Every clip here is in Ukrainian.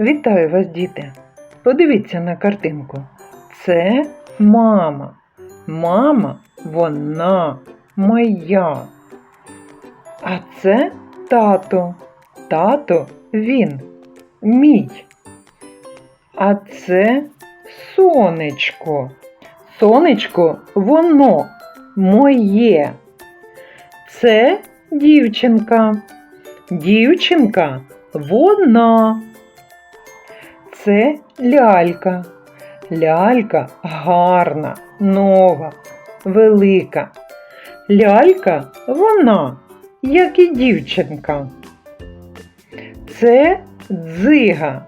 Вітаю вас, діти! Подивіться на картинку. Це мама. Мама вона моя. А це тато. Тато він мій. А це сонечко. Сонечко воно моє. Це дівчинка. Дівчинка вона. Це лялька. Лялька гарна, нова, велика. Лялька вона, як і дівчинка. Це дзига.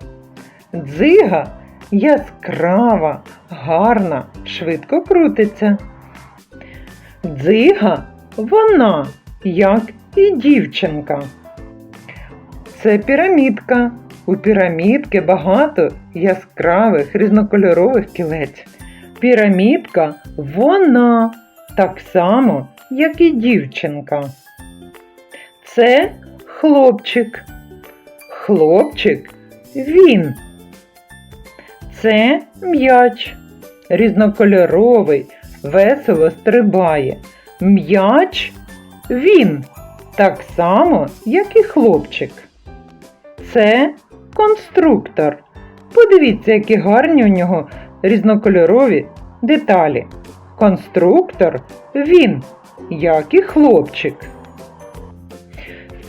Дзига яскрава, гарна, швидко крутиться. Дзига вона, як і дівчинка. Це пірамідка. У пірамідки багато яскравих різнокольорових кілець. Пірамідка вона так само, як і дівчинка. Це хлопчик. Хлопчик він. Це м'яч. Різнокольоровий, весело стрибає. М'яч він. Так само, як і хлопчик. Це конструктор. Подивіться, які гарні у нього різнокольорові деталі. Конструктор він, як і хлопчик.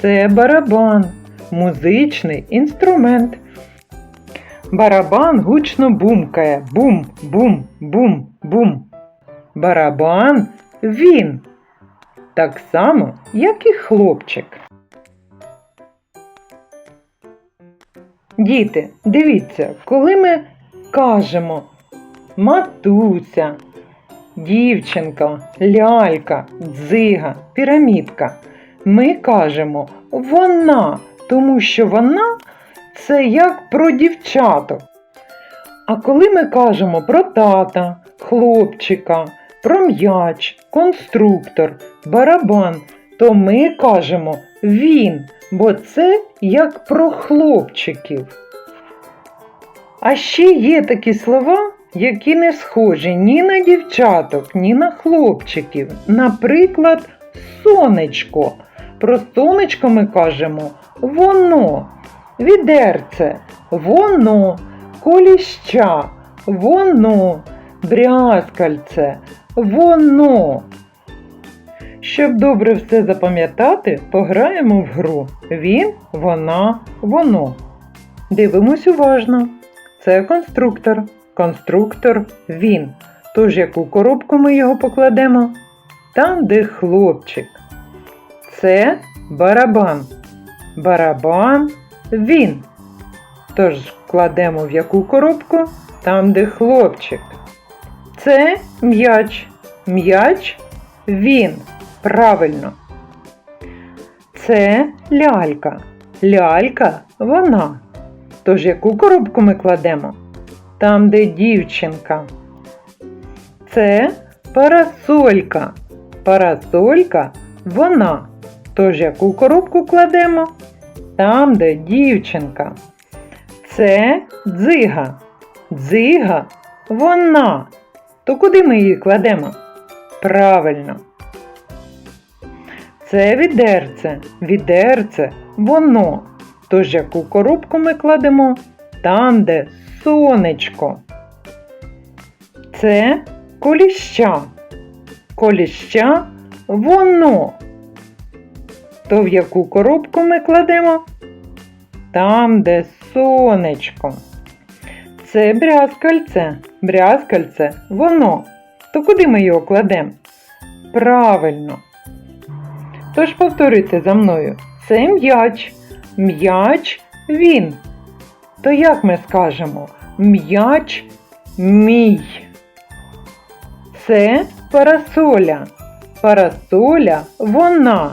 Це барабан, музичний інструмент. Барабан гучно бумкає. Бум, бум, бум, бум. Барабан він. Так само, як і хлопчик. Діти, дивіться, коли ми кажемо матуся, дівчинка, лялька, дзига, пірамідка, ми кажемо вона, тому що вона це як про дівчаток. А коли ми кажемо про тата, хлопчика, про м'яч, конструктор, барабан, то ми кажемо він, бо це як про хлопчиків. А ще є такі слова, які не схожі ні на дівчаток, ні на хлопчиків. Наприклад, сонечко. Про сонечко ми кажемо воно, відерце, воно, коліща, воно, брязкальце, воно. Щоб добре все запам'ятати, пограємо в гру Він, вона, воно. Дивимось уважно. Це конструктор. Конструктор він. Тож яку коробку ми його покладемо? Там, де хлопчик. Це барабан. Барабан він. Тож кладемо в яку коробку? Там, де хлопчик. Це м'яч. М'яч він. Правильно. Це лялька. Лялька вона. Тож яку коробку ми кладемо? Там, де дівчинка. Це парасолька. Парасолька вона. Тож яку коробку кладемо? Там, де дівчинка. Це дзига. Дзига вона. То куди ми її кладемо? Правильно. Це відерце. Відерце воно. Тож яку коробку ми кладемо? Там, де сонечко. Це коліща. Коліща воно. То в яку коробку ми кладемо? Там, де сонечко. Це брязкальце. Брязкальце воно. То куди ми його кладемо? Правильно. Тож повторюйте за мною. Це м'яч. М'яч він. То як ми скажемо? М'яч мій. Це парасоля. Парасоля вона.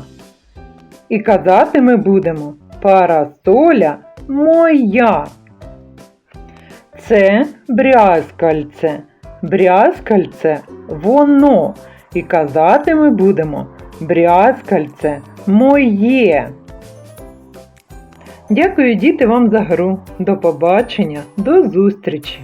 І казати ми будемо парасоля моя. Це брязкальце. Брязкальце воно. І казати ми будемо брязкальце моє. Дякую, діти, вам за гру. До побачення, до зустрічі!